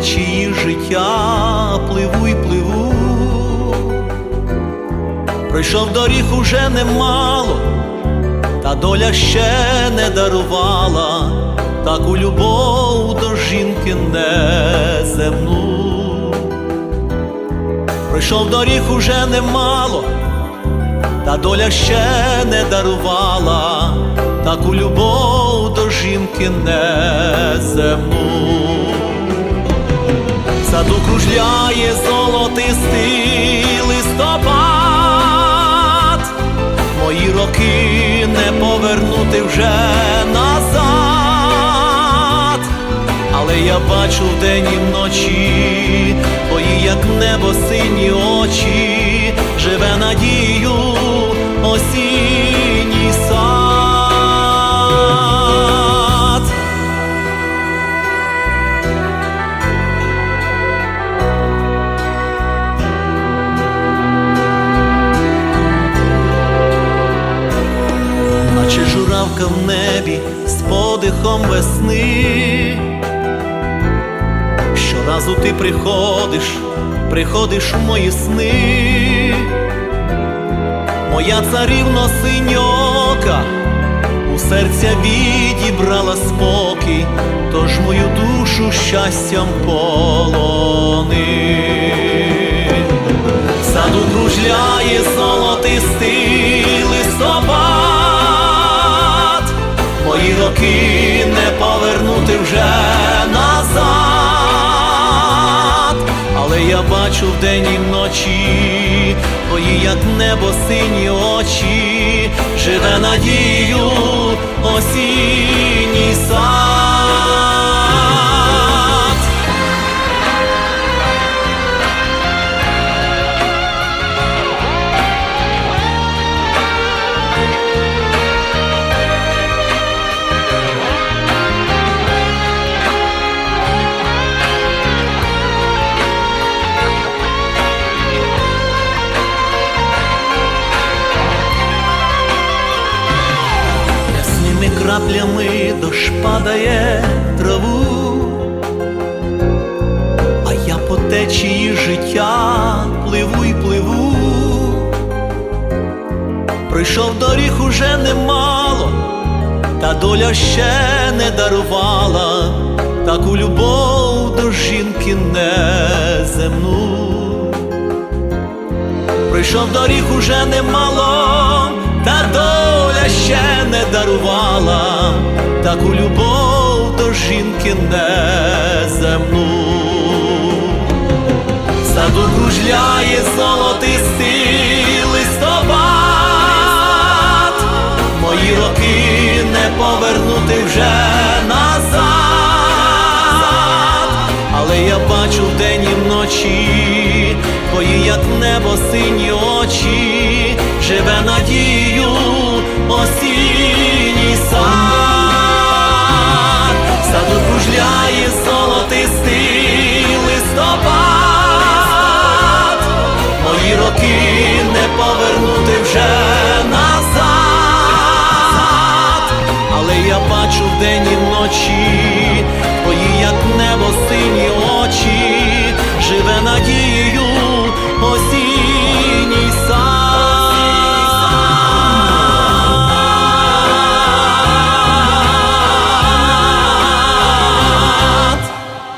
течії життя пливу й пливу. Пройшов доріг уже немало, та доля ще не дарувала таку любов до жінки неземну. Пройшов доріг уже немало, та доля ще не дарувала таку любов до жінки неземну. Саду кружляє золотистий листопад, мої роки не повернути вже назад, але я бачу вдень і вночі твої, як небо, сині очі, наче в небі з подихом весни. Щоразу ти приходиш, приходиш у мої сни, моя царівно синьока, у серця відібрала спокій, тож мою душу щастям полони. Роки не повернути вже назад, але я бачу вдень і вночі, твої, як небо, сині очі, живе надію осінній краплями дощ падає траву, а я по течії життя пливу й пливу. Пройшов доріг уже немало, та доля ще не дарувала таку любов до жінки неземну. Пройшов доріг уже немало, та доля ще не дарувала таку любов до жінки неземну. Саду кружляє золотистий листопад, мої роки не повернути вже назад, але я бачу вдень і вночі, твої, як небо, сині очі, живе надію